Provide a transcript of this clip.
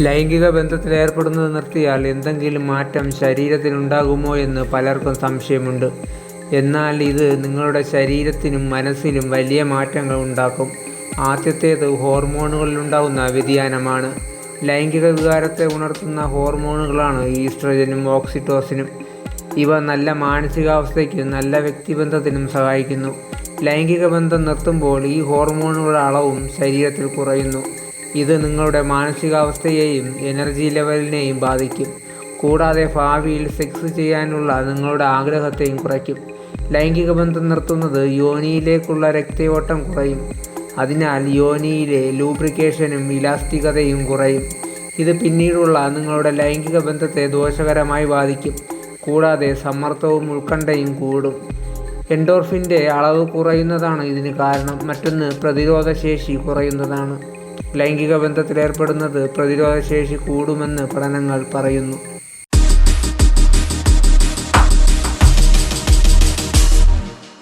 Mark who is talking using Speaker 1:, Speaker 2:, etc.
Speaker 1: ലൈംഗിക ബന്ധത്തിൽ ബന്ധത്തിലേർപ്പെടുന്നത് നിർത്തിയാൽ എന്തെങ്കിലും മാറ്റം ശരീരത്തിനുണ്ടാകുമോ എന്ന് പലർക്കും സംശയമുണ്ട്. എന്നാൽ ഇത് നിങ്ങളുടെ ശരീരത്തിനും മനസ്സിനും വലിയ മാറ്റങ്ങൾ ഉണ്ടാക്കും. ആദ്യത്തേത് ഹോർമോണുകളിലുണ്ടാകുന്ന വ്യതിയാനമാണ്. ലൈംഗിക വികാരത്തെ ഉണർത്തുന്ന ഹോർമോണുകളാണ് ഈസ്ട്രജനും ഓക്സിറ്റോസിനും. ഇവ നല്ല മാനസികാവസ്ഥയ്ക്കും നല്ല വ്യക്തിബന്ധത്തിനും സഹായിക്കുന്നു. ലൈംഗിക ബന്ധം നിർത്തുമ്പോൾ ഈ ഹോർമോണുകളുടെ അളവും ശരീരത്തിൽ കുറയുന്നു. ഇത് നിങ്ങളുടെ മാനസികാവസ്ഥയെയും എനർജി ലെവലിനെയും ബാധിക്കും. കൂടാതെ ഭാവിയിൽ സെക്സ് ചെയ്യാനുള്ള നിങ്ങളുടെ ആഗ്രഹത്തെയും കുറയ്ക്കും. ലൈംഗിക ബന്ധം നിർത്തുന്നത് യോനിയിലേക്കുള്ള രക്തയോട്ടം കുറയും. അതിനാൽ യോനിയിലെ ലൂബ്രിക്കേഷനും ഇലാസ്റ്റികതയും കുറയും. ഇത് പിന്നീടുള്ള നിങ്ങളുടെ ലൈംഗിക ബന്ധത്തെ ദോഷകരമായി ബാധിക്കും. കൂടാതെ സമ്മർദ്ദവും ഉത്കണ്ഠയും കൂടും. എൻഡോർഫിന്റെ അളവ് കുറയുന്നതാണ് ഇതിന് കാരണം. മറ്റൊന്ന് പ്രതിരോധശേഷി കുറയുന്നതാണ്. ലൈംഗിക ബന്ധത്തിലേർപ്പെടുന്നത് പ്രതിരോധശേഷി കൂടുമെന്ന് പഠനങ്ങൾ പറയുന്നു.